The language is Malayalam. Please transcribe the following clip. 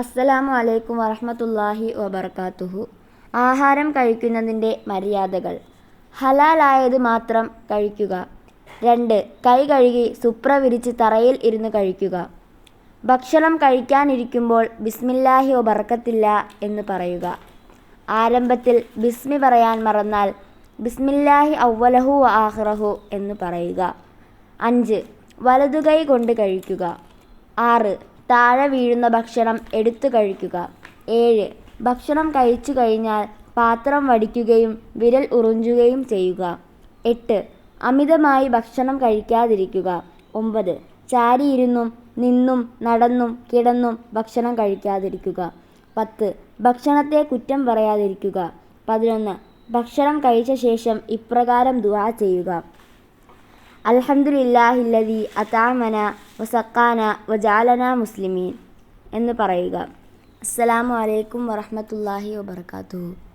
അസ്സലാമു അലൈക്കും വറഹ്മത്തുള്ളാഹി വബർക്കാത്തുഹു ആഹാരം കഴിക്കുന്നതിന്റെ മര്യാദകൾ. ഹലാലായത് മാത്രം കഴിക്കുക. രണ്ട് കൈ കഴുകി സുപ്ര വിരിച്ച് തറയിൽ ഇരുന്ന് കഴിക്കുക. ഭക്ഷണം കഴിക്കാനിരിക്കുമ്പോൾ ബിസ്മില്ലാഹി ഒബർക്കത്തില്ല എന്ന് പറയുക. ആരംഭത്തിൽ ബിസ്മി പറയാൻ മറന്നാൽ ബിസ്മില്ലാഹി ഔവലഹു ആഹ്റഹു എന്ന് പറയുക. അഞ്ച് വലതുകൈ കൊണ്ട് കഴിക്കുക. ആറ് താഴെ വീഴുന്ന ഭക്ഷണം എടുത്തു കഴിക്കുക. ഏഴ്. ഭക്ഷണം കഴിച്ചു കഴിഞ്ഞാൽ പാത്രം വടിക്കുകയും വിരൽ ഉറിഞ്ചുകയും ചെയ്യുക. എട്ട്. അമിതമായി ഭക്ഷണം കഴിക്കാതിരിക്കുക. ഒമ്പത്. ചാരിയിരുന്നും നിന്നും നടന്നും കിടന്നും ഭക്ഷണം കഴിക്കാതിരിക്കുക. പത്ത്. ഭക്ഷണത്തെ കുറ്റം പറയാതിരിക്കുക. പതിനൊന്ന്. ഭക്ഷണം കഴിച്ച ശേഷം ഇപ്രകാരം ദുവാ ചെയ്യുക. അൽഹംദുലില്ലാഹില്ലദി അതാമന വസക്കാന വജാലന മുസ്ലിമീൻ എന്ന് പറയുക. അസ്സലാമു അലൈക്കും വറഹ്മത്തുള്ളാഹി വബർക്കാത്തുഹു